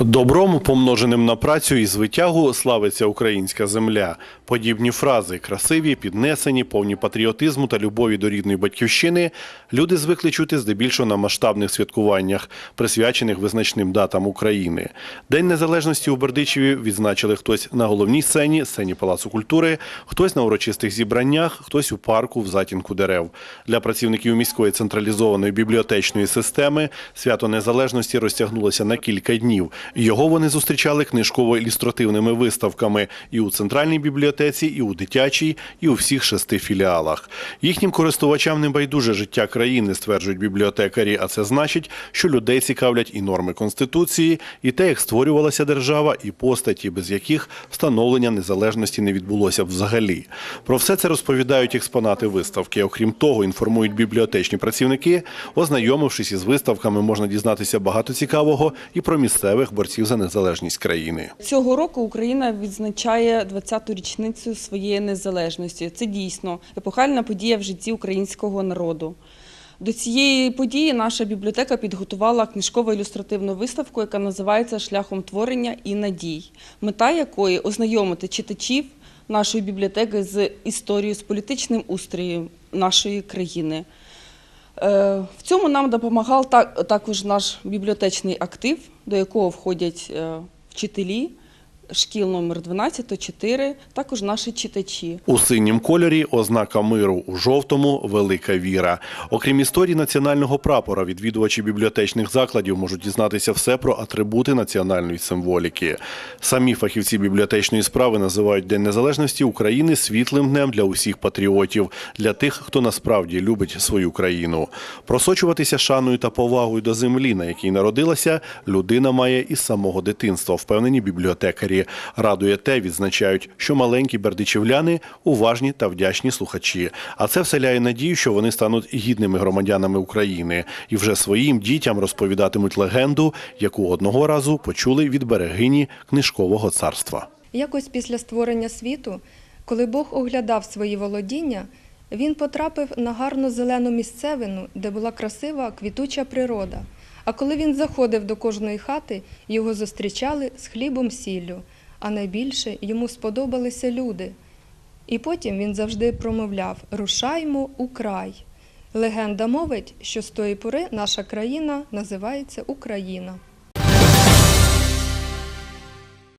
Добром, помноженим на працю і звитягу, славиться українська земля. Подібні фрази красиві, піднесені, повні патріотизму та любові до рідної батьківщини. Люди звикли чути здебільшого на масштабних святкуваннях, присвячених визначним датам України. День незалежності у Бердичеві відзначили хтось на головній сцені, сцені Палацу культури, хтось на урочистих зібраннях, хтось у парку в затінку дерев. Для працівників міської централізованої бібліотечної системи свято незалежності розтягнулося на кілька днів. Його вони зустрічали книжково-ілюстративними виставками і у центральній бібліотеці, і у дитячій, і у всіх шести філіалах. Їхнім користувачам не байдуже життя країни, стверджують бібліотекарі. А це значить, що людей цікавлять і норми конституції, і те, як створювалася держава, і постаті, без яких встановлення незалежності не відбулося б взагалі. Про все це розповідають експонати виставки. Окрім того, інформують бібліотечні працівники. Ознайомившись із виставками, можна дізнатися багато цікавого і про місцевих борців за незалежність країни. Цього року Україна відзначає 20-ту річницю своєї незалежності. Це дійсно епохальна подія в житті українського народу. До цієї події наша бібліотека підготувала книжково-ілюстративну виставку, яка називається Шляхом творення і надій, мета якої ознайомити читачів нашої бібліотеки з історією, з політичним устроєм нашої країни. Е, В цьому нам допомагав так- також наш бібліотечний актив, до якого входять е, вчителі шкіл номер 12, 4, також наші читачі. У синім кольорі ознака миру, у жовтому велика віра. Окрім історії національного прапора, відвідувачі бібліотечних закладів можуть дізнатися все про атрибути національної символіки. Самі фахівці бібліотечної справи називають День Незалежності України світлим днем для усіх патріотів, для тих, хто насправді любить свою країну. Просочуватися шаною та повагою до землі, на якій народилася, людина має із самого дитинства, впевнені бібліотекарі. Радує те, відзначають, що маленькі бердичівляни уважні та вдячні слухачі. А це вселяє надію, що вони стануть гідними громадянами України і вже своїм дітям розповідатимуть легенду, яку одного разу почули від берегині книжкового царства. Якось після створення світу, коли Бог оглядав свої володіння, він потрапив на гарну зелену місцевину, де була красива квітуча природа. А коли він заходив до кожної хати, його зустрічали з хлібом сіллю, а найбільше йому сподобалися люди. І потім він завжди промовляв Рушаймо у край. Легенда мовить, що з тої пори наша країна називається Україна.